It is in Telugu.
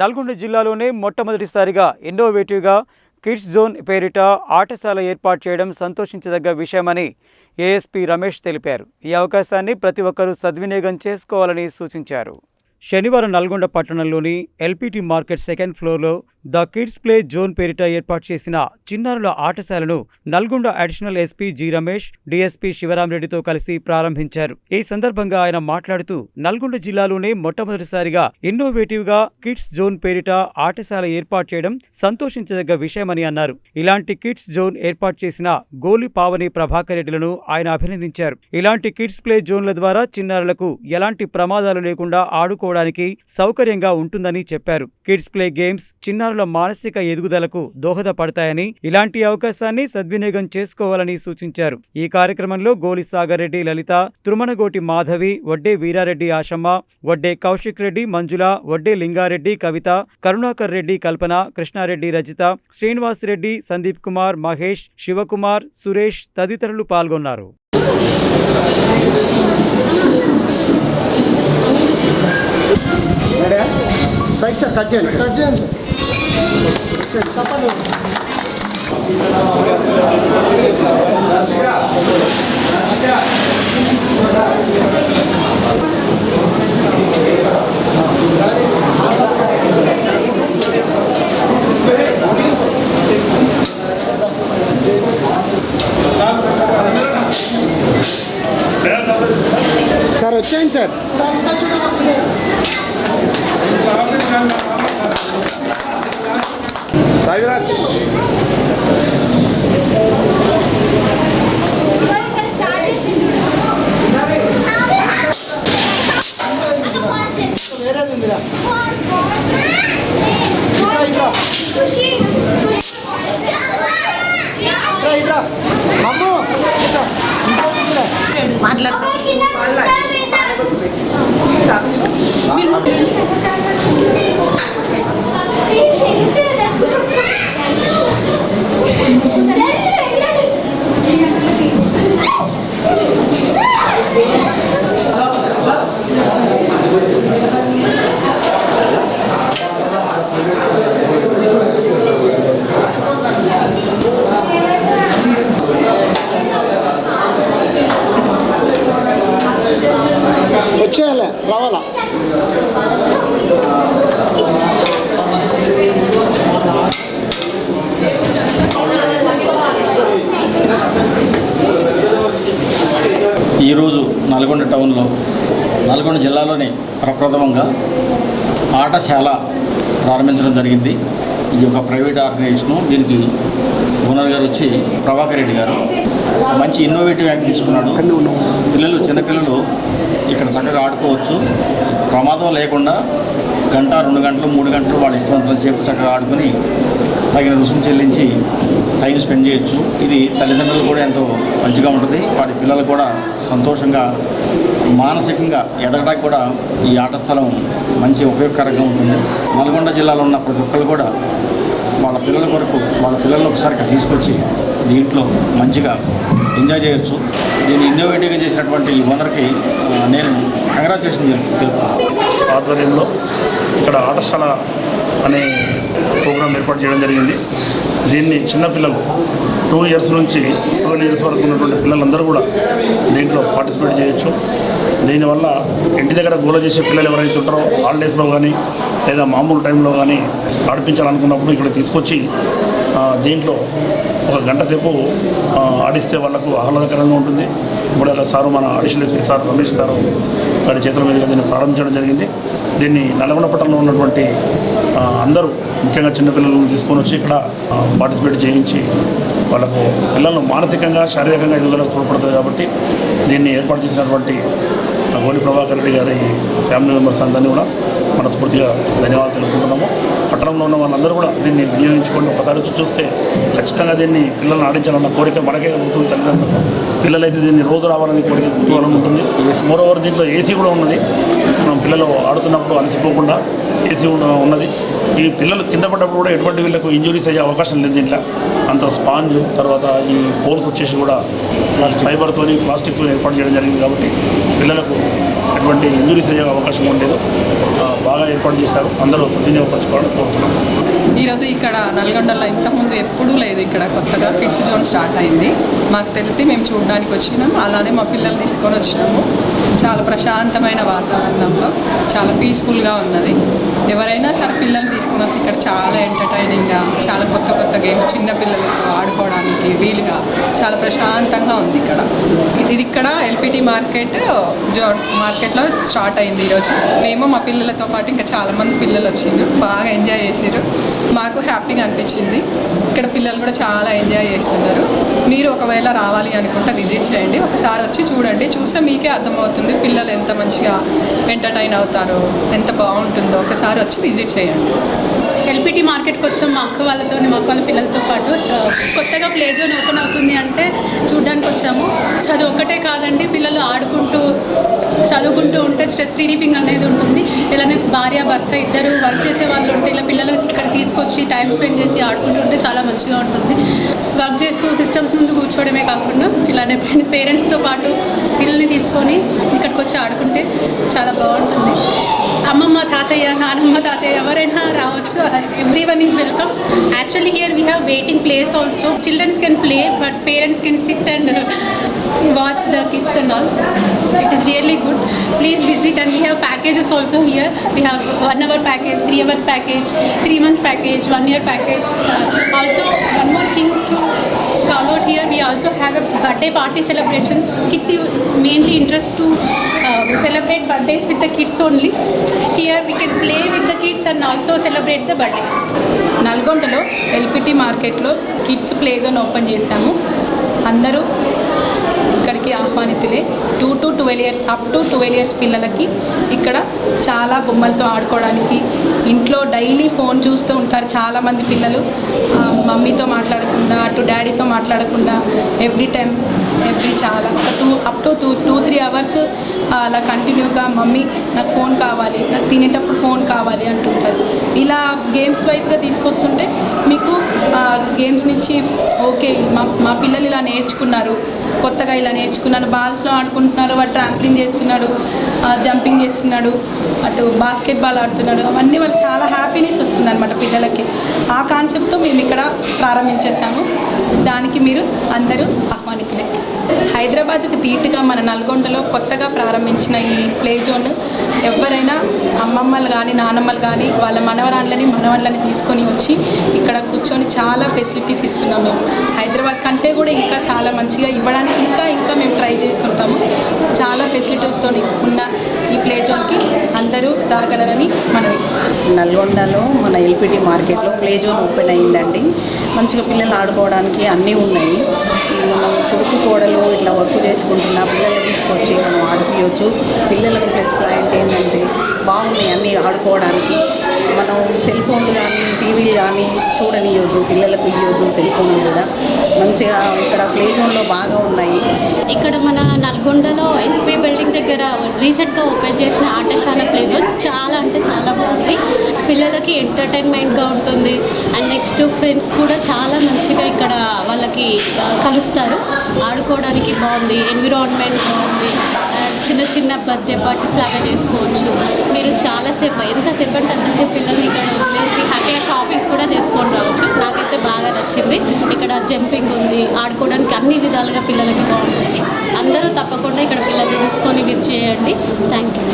నల్గొండ జిల్లాలోనే మొట్టమొదటిసారిగా ఇన్నోవేటివ్గా కిడ్స్ జోన్ పేరిట ఆటశాల ఏర్పాటు చేయడం సంతోషించదగ్గ విషయమని ఏఎస్పీ రమేష్ తెలిపారు. ఈ అవకాశాన్ని ప్రతి ఒక్కరూ సద్వినియోగం చేసుకోవాలని సూచించారు. శనివారం నల్గొండ పట్టణంలోని ఎల్పిటి మార్కెట్ సెకండ్ ఫ్లోర్లో ద కిడ్స్ ప్లే జోన్ పేరిట ఏర్పాటు చేసిన చిన్నారుల ఆటశాలను Nalgonda additional SP G Ramesh DSP శివరాంరెడ్డితో కలిసి ప్రారంభించారు. ఈ సందర్భంగా ఆయన మాట్లాడుతూ నల్గొండ జిల్లాలోనే మొట్టమొదటిసారిగా ఇన్నోవేటివ్గా కిడ్స్ జోన్ పేరిట ఆటశాల ఏర్పాటు చేయడం సంతోషించదగ్గ విషయమని అన్నారు. ఇలాంటి కిడ్స్ జోన్ ఏర్పాటు చేసిన గోలి పావని ప్రభాకర్ రెడ్డిలను ఆయన అభినందించారు. ఇలాంటి కిడ్స్ ప్లే జోన్ల ద్వారా చిన్నారులకు ఎలాంటి ప్రమాదాలు లేకుండా ఆడుకో ఆడుకోవడానికి సౌకర్యంగా ఉంటుందని చెప్పారు. కిడ్స్ ప్లే గేమ్స్ చిన్నారుల మానసిక ఎదుగుదలకు దోహదపడతాయని ఇలాంటి అవకాశాన్ని సద్వినియోగం చేసుకోవాలని సూచించారు. ఈ కార్యక్రమంలో గోలి సాగర్ రెడ్డి లలిత తురుమనగోటి మాధవి వడ్డే వీరారెడ్డి ఆశమ్మ వడ్డే కౌశిక్ రెడ్డి మంజుల వడ్డే లింగారెడ్డి కవిత కరుణాకర్ రెడ్డి కల్పన కృష్ణారెడ్డి రజిత శ్రీనివాస్ రెడ్డి సందీప్ కుమార్ మహేష్ శివకుమార్ సురేష్ తదితరులు పాల్గొన్నారు. రైట్ సార్ కట్ చేయండి కట్ చేయండి చెప్పండి సార్ వచ్చేయండి సార్ సార్ ఇంకా చూడండి సార్ సాయిరాజ్ నల్గొండ టౌన్లో నల్గొండ జిల్లాలోని ప్రప్రథమంగా పాఠశాల ప్రారంభించడం జరిగింది. ఇది ఒక ప్రైవేట్ ఆర్గనైజేషను దీనికి ఓనర్ గారు వచ్చి ప్రభాకర్ రెడ్డి గారు మంచి ఇన్నోవేటివ్ యాక్ట్ తీసుకున్నాడు. పిల్లలు చిన్నపిల్లలు ఇక్కడ చక్కగా ఆడుకోవచ్చు. ప్రమాదం లేకుండా గంట రెండు గంటలు మూడు గంటలు వాళ్ళ ఇష్టవంతం చేపు చక్కగా ఆడుకుని తగిన రుసుము చెల్లించి టైం స్పెండ్ చేయొచ్చు. ఇది తల్లిదండ్రులు కూడా ఎంతో మంచిగా ఉంటుంది. వాటి పిల్లలు కూడా సంతోషంగా మానసికంగా ఎదగడానికి కూడా ఈ ఆట స్థలం మంచి ఉపయోగకరంగా ఉంటుంది. నల్గొండ జిల్లాలో ఉన్న ప్రతి ఒక్కరు కూడా వాళ్ళ పిల్లల కొరకు వాళ్ళ పిల్లలను ఒకసారి తీసుకొచ్చి దీంట్లో మంచిగా ఎంజాయ్ చేయొచ్చు. దీన్ని ఇన్నోవేటివ్గా చేసినటువంటి ఈ ఓనర్కి నేను కంగ్రాచులేషన్ తెలుపుతాను ఆధ్వర్యంలో ఇక్కడ ఆటశాల అనే ప్రోగ్రాం ఏర్పాటు చేయడం జరిగింది. దీన్ని చిన్నపిల్లలు టూ ఇయర్స్ నుంచి ట్వెల్వ్ ఇయర్స్ వరకు ఉన్నటువంటి పిల్లలందరూ కూడా దీంట్లో పార్టిసిపేట్ చేయొచ్చు. దీనివల్ల ఇంటి దగ్గర గోల చేసే పిల్లలు ఎవరైతే ఉంటారో హాలిడేస్లో కానీ లేదా మామూలు టైంలో కానీ ఆడిపించాలనుకున్నప్పుడు ఇక్కడ తీసుకొచ్చి దీంట్లో ఒక గంట సేపు ఆడిస్తే వాళ్ళకు ఆహ్లాదకరంగా ఉంటుంది. ఇప్పుడు అలా సారు మన additional SP sir Ramesh sir వారి చేతుల మీదుగా దీన్ని ప్రారంభించడం జరిగింది. దీన్ని నల్గొండ పట్టణంలో ఉన్నటువంటి అందరూ ముఖ్యంగా చిన్నపిల్లలను తీసుకొని వచ్చి ఇక్కడ పార్టిసిపేట్ చేయించి వాళ్ళకు పిల్లలను మానసికంగా శారీరకంగా ఎదుగుదలకు తోడ్పడుతుంది కాబట్టి దీన్ని ఏర్పాటు చేసినటువంటి గోడి ప్రభాకర్ రెడ్డి గారి ఫ్యామిలీ మెంబర్స్ అందరినీ కూడా మనస్ఫూర్తిగా ధన్యవాదాలు తెలుపుకుంటున్నాము. పట్టణంలో ఉన్న వాళ్ళందరూ కూడా దీన్ని వినియోగించుకోండి. ఒకసారి చూస్తే ఖచ్చితంగా దీన్ని పిల్లల్ని ఆడించాలన్న కోరిక మనకే కలుగుతుంది తల్లిదండ్రులకు. పిల్లలైతే దీన్ని రోజు రావాలని కోరిక కుతూహలం ఉంటుంది. మోర్ ఓవర్ దీంట్లో ఏసీ కూడా ఉన్నది. మనం పిల్లలు ఆడుతున్నప్పుడు అలసిపోకుండా ఏసీ ఉన్న- ఉన్నది. ఈ పిల్లలు కింద పడ్డప్పుడు కూడా ఎటువంటి వీళ్ళకు ఇంజురీస్ అయ్యే అవకాశం లేదు దీంట్లో. అంత స్పాంజ్ తర్వాత ఈ పోల్స్ వచ్చేసి కూడా ఫైబర్తోని ప్లాస్టిక్తో ఏర్పాటు చేయడం జరిగింది కాబట్టి పిల్లలకు ఎటువంటి ఇంజురీస్ అయ్యే అవకాశం ఉండేది. బాగా ఏర్పాటు చేశారు. అందరూ సద్వినియోగపరచుకోవాలని కోరుతున్నాం. ఈరోజు ఇక్కడ నల్గొండలో ఇంతకుముందు ఎప్పుడూ లేదు ఇక్కడ కొత్తగా కిడ్స్ జోన్ స్టార్ట్ అయింది. మాకు తెలిసి మేము చూడడానికి వచ్చినాం. అలానే మా పిల్లలు తీసుకొని వచ్చినాము. చాలా ప్రశాంతమైన వాతావరణంలో చాలా పీస్ఫుల్గా ఉన్నది. ఎవరైనా సరే పిల్లల్ని తీసుకొని వస్తే ఇక్కడ చాలా ఎంటర్టైనింగ్గా చాలా కొత్త కొత్త గేమ్స్ చిన్న పిల్లలతో ఆడుకోవడానికి వీలుగా చాలా ప్రశాంతంగా ఉంది ఇక్కడ. ఇది ఇక్కడ ఎల్పిటి మార్కెట్ జో మార్కెట్లో స్టార్ట్ అయింది ఈరోజు మేము మా పిల్లలతో పాటు ఇంకా చాలామంది పిల్లలు వచ్చిండ్రు బాగా ఎంజాయ్ చేసారు మాకు హ్యాపీగా అనిపించింది. ఇక్కడ పిల్లలు కూడా చాలా ఎంజాయ్ చేస్తున్నారు. మీరు ఒకవేళ రావాలి అనుకుంటే విజిట్ చేయండి. ఒకసారి వచ్చి చూడండి. చూస్తే మీకే అర్థమవుతుంది పిల్లలు ఎంత మంచిగా ఎంటర్టైన్ అవుతారో ఎంత బాగుంటుందో. ఒకసారి వచ్చి విజిట్ చేయండి. ఎల్పిటి మార్కెట్కి వచ్చాం మా అక్క వాళ్ళతో మా అక్క వాళ్ళ పిల్లలతో పాటు. కొత్తగా ప్లే జోన్ ఓపెన్ అవుతుంది అంటే చూడడానికి వచ్చాము. చదువు ఒక్కటే కాదండి పిల్లలు ఆడుకుంటూ చదువుకుంటూ ఉంటే స్ట్రెస్ రిలీఫింగ్ అనేది ఉంటుంది. ఇలానే భార్య భర్త ఇద్దరు వర్క్ చేసే వాళ్ళు ఉంటే ఇలా పిల్లలు ఇక్కడ తీసుకొచ్చి టైం స్పెండ్ చేసి ఆడుకుంటూ ఉంటే చాలా మంచిగా ఉంటుంది. వర్క్ చేస్తూ సిస్టమ్స్ ముందు కూర్చోవడమే కాకుండా ఇలానే పేరెంట్స్తో పాటు పిల్లల్ని తీసుకొని ఇక్కడికి వచ్చి ఆడుకుంటే చాలా బాగుంటుంది. Amama Tataya, Nanama Tataya, Varena also, everyone is welcome. Actually here we have waiting place also. Children can play but parents can sit and uh, watch the kids and all. It is really good. Please visit and we have packages also here. We have one hour package, three hours package, three months package, one year package. Uh, also one more thing to call out here, we also have a birthday party celebrations. Kids mainly interest to celebrate birthdays with the kids only. Here we can play with the kids and also celebrate the birthday. నల్గొండలో ఎల్పిటి మార్కెట్లో కిడ్స్ ప్లే జోన్ ఓపెన్ చేశాము. అందరూ ఇక్కడికి ఆహ్వానితులే. Two to twelve years up to twelve years పిల్లలకి ఇక్కడ చాలా బొమ్మలతో ఆడుకోవడానికి ఇంట్లో డైలీ ఫోన్ చూస్తూ ఉంటారు చాలామంది పిల్లలు. మమ్మీతో మాట్లాడకుండా అటు డాడీతో మాట్లాడకుండా ఎవ్రీ టైం ఎవ్రీ చాలా ఒక two up to two two three hours అలా కంటిన్యూగా మమ్మీ నాకు ఫోన్ కావాలి నాకు తినేటప్పుడు ఫోన్ కావాలి అంటుంటారు. ఇలా గేమ్స్ వైజ్గా తీసుకొస్తుంటే మీకు గేమ్స్ నుంచి ఓకే మా మా పిల్లలు ఇలా నేర్చుకున్నారు కొత్తగా ఇలా నేర్చుకున్నారు బాల్స్లో ఆడుకుంటున్నారు వాడు ట్రాంప్లింగ్ చేస్తున్నాడు జంపింగ్ చేస్తున్నాడు అటు బాస్కెట్బాల్ ఆడుతున్నాడు అవన్నీ వాళ్ళు చాలా హ్యాపీనెస్ వస్తుంది అనమాట పిల్లలకి. ఆ కాన్సెప్ట్తో మేము ఇక్కడ ప్రారంభించేసాము దానికి మీరు అందరూ ఆహ్వానితులే. హైదరాబాద్కి ధీటుగా మన నల్గొండలో కొత్తగా ప్రారంభించిన ఈ ప్లే జోన్ ఎవరైనా అమ్మమ్మలు కానీ నానమ్మలు కానీ వాళ్ళ మనవరాళ్ళని మనవళ్ళని తీసుకొని వచ్చి ఇక్కడ కూర్చొని చాలా ఫెసిలిటీస్ ఇస్తున్నాం మేము. హైదరాబాద్ కంటే కూడా ఇంకా చాలా మంచిగా ఇవ్వడానికి ఇంకా ఇంకా మేము ట్రై చేస్తుంటాము. చాలా ఫెసిలిటీస్తో ఉన్న ఈ ప్లే జోన్కి అందరూ రాగలరని మనవి. నల్గొండలో మన ఎల్పిటి మార్కెట్లో ప్లే జోన్ ఓపెన్ అయిందండి. మంచిగా పిల్లలు ఆడుకోవడానికి అన్నీ ఉన్నాయి. మనం కొడుకు కోడలు చేసుకుంటున్నా పిల్లల్ని తీసుకొచ్చి మనం ఆడిపించవచ్చు పిల్లలకు ప్లస్ పాయింట్ ఏంటంటే బాగున్నాయి అన్నీ ఆడుకోవడానికి. మనం సెల్ ఫోన్లు కానీ టీవీలు కానీ చూడనియొద్దు పిల్లలకు ఇవ్వద్దు సెల్ ఫోన్లు కూడా. మంచిగా ఇక్కడ ప్లే జోన్లో బాగా ఉన్నాయి. ఇక్కడ మన నల్గొండలో ఎస్పీ బిల్డింగ్ దగ్గర రీసెంట్గా ఓపెన్ చేసిన ఆటశాల ప్లే జోన్ చాలా అంటే చాలా బాగుంది. పిల్లలకి ఎంటర్టైన్మెంట్గా ఉంటుంది. అండ్ నెక్స్ట్ ఫ్రెండ్స్ కూడా చాలా మంచిగా ఇక్కడ వాళ్ళకి కలుస్తారు. ఆడుకోవడానికి బాగుంది ఎన్విరాన్మెంట్ బాగుంది. చిన్న చిన్న బర్త్డే పార్టీస్ లాగా చేసుకోవచ్చు. మీరు చాలాసేపు ఎంతసేపు అంటే అంతసేపు పిల్లల్ని ఇక్కడ వదిలేసి హ్యాపీగా షాపింగ్స్ కూడా చేసుకొని రావచ్చు. నాకైతే బాగా నచ్చింది. ఇక్కడ జంపింగ్ ఉంది ఆడుకోవడానికి అన్ని విధాలుగా పిల్లలకి బాగుంటుంది అందరూ తప్పకుండా ఇక్కడ పిల్లల్ని తీసుకొని విజ్ చేయండి. Thank you